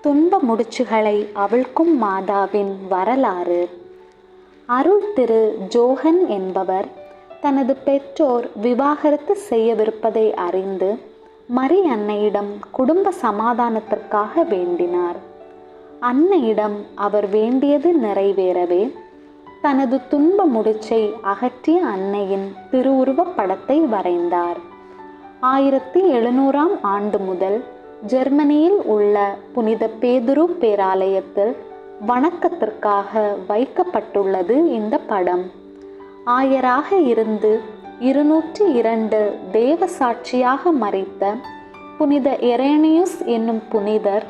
துன்ப முடிச்சுகளை அவிழ்க்கும் மாதாவின் வரலாறு. அருள் திரு ஜோஹன் என்பவர் தனது பெற்றோர் விவாகரத்து செய்யவிருப்பதை அறிந்து மரி அன்னையிடம் குடும்ப சமாதானத்திற்காக வேண்டினார். அன்னையிடம் அவர் வேண்டியது நிறைவேறவே தனது துன்ப முடிச்சை அகற்றிய அன்னையின் திருவுருவப் படத்தை வரைந்தார். ஆயிரத்தி எழுநூறாம் ஆண்டு முதல் ஜெர்மனியில் உள்ள புனித பேதுரு பேராலயத்தில் வணக்கத்திற்காக வைக்கப்பட்டுள்ளது இந்த படம். ஆயராக இருந்து இருநூற்றி இரண்டு தேவ சாட்சியாக மறைத்த புனித எரேனியுஸ் என்னும் புனிதர்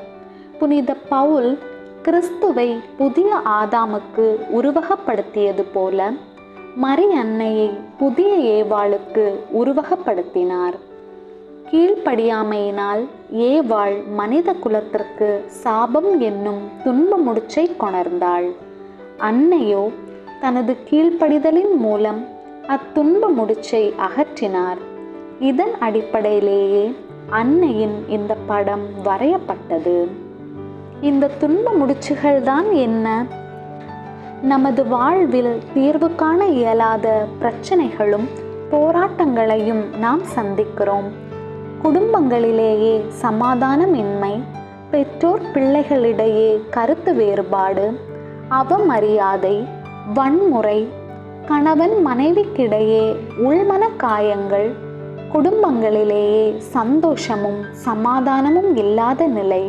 புனித பவுல் கிறிஸ்துவை புதிய ஆதாமுக்கு உருவகப்படுத்தியது போல மரி அன்னையை புதிய ஏவாளுக்கு உருவகப்படுத்தினார். கீழ்ப்படியாமையினால் ஏவாள் மனித குலத்திற்கு சாபம் என்னும் துன்ப முடிச்சை கொணர்ந்தாள். அன்னையோ தனது கீழ்ப்படிதலின் மூலம் அத்துன்ப முடிச்சை அகற்றினார். இதன் அடிப்படையிலேயே அன்னையின் இந்த படம் வரையப்பட்டது. இந்த துன்ப முடிச்சுகள் தான் என்ன? நமது வாழ்வில் தீர்வு காண இயலாத பிரச்சனைகளும் போராட்டங்களையும் நாம் சந்திக்கிறோம். குடும்பங்களிலேயே சமாதானமின்மை பெற்றோர் பிள்ளைகளிடையே கருத்து வேறுபாடு அவமரியாதை வன்முறை கணவன் மனைவிக்கிடையே உள்மன காயங்கள் குடும்பங்களிலேயே சந்தோஷமும் சமாதானமும் இல்லாத நிலை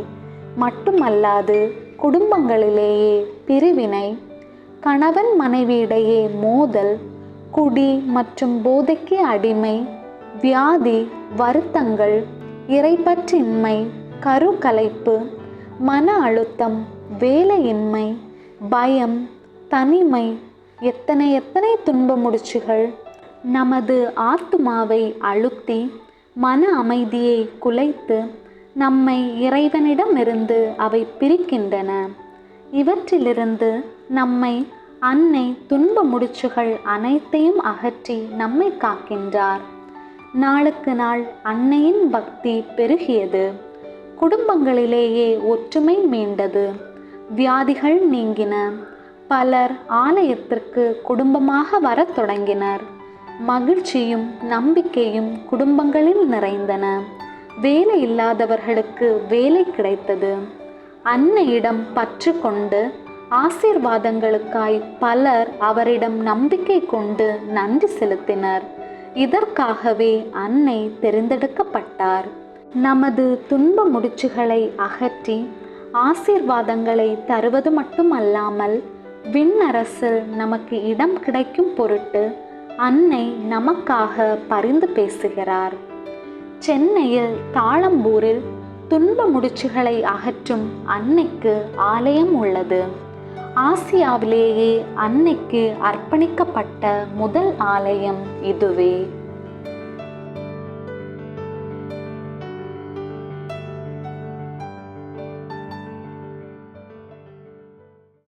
மட்டுமல்லாது குடும்பங்களிலேயே பிரிவினை கணவன் மனைவியிடையே மோதல் குடி மற்றும் போதைக்கு அடிமை வியாதி வருத்தங்கள் இறைப்பற்றின்மை கருக்கலைப்பு மன அழுத்தம் வேலையின்மை பயம் தனிமை எத்தனை எத்தனை துன்ப முடிச்சுகள். நமது ஆத்துமாவை அழுத்தி மன அமைதியை குலைத்து நம்மை இறைவனிடமிருந்து அவை பிரிக்கின்றன. இவற்றிலிருந்து நம்மை அன்னை துன்ப முடிச்சுகள் அனைத்தையும் அகற்றி நம்மை காக்கின்றார். நாளுக்கு நாள் அன்னையின் பக்தி பெருகியது. குடும்பங்களிலேயே ஒற்றுமை மீண்டது. வியாதிகள் நீங்கின. பலர் ஆலயத்திற்கு குடும்பமாக வரத் தொடங்கினர். மகிழ்ச்சியும் நம்பிக்கையும் குடும்பங்களில் நிறைந்தன. வேலை இல்லாதவர்களுக்கு வேலை கிடைத்தது. அன்னையிடம் பற்று கொண்டு ஆசீர்வாதங்களுக்காய் பலர் அவரிடம் நம்பிக்கை கொண்டு நன்றி செலுத்தினர். இதற்காகவே அன்னை தெரிந்தெடுக்கப்பட்டார். நமது துன்ப முடிச்சுகளை அகற்றி ஆசீர்வாதங்களை தருவது மட்டுமல்லாமல் விண்ணரசில் நமக்கு இடம் கிடைக்கும் பொருட்டு அன்னை நமக்காக பரிந்து பேசுகிறார். சென்னையில் தாளம்பூரில் துன்ப முடிச்சுகளை அகற்றும் அன்னைக்கு ஆலயம் உள்ளது. ஆசியாவிலேயே அன்னைக்கு அர்ப்பணிக்கப்பட்ட முதல் ஆலயம் இதுவே.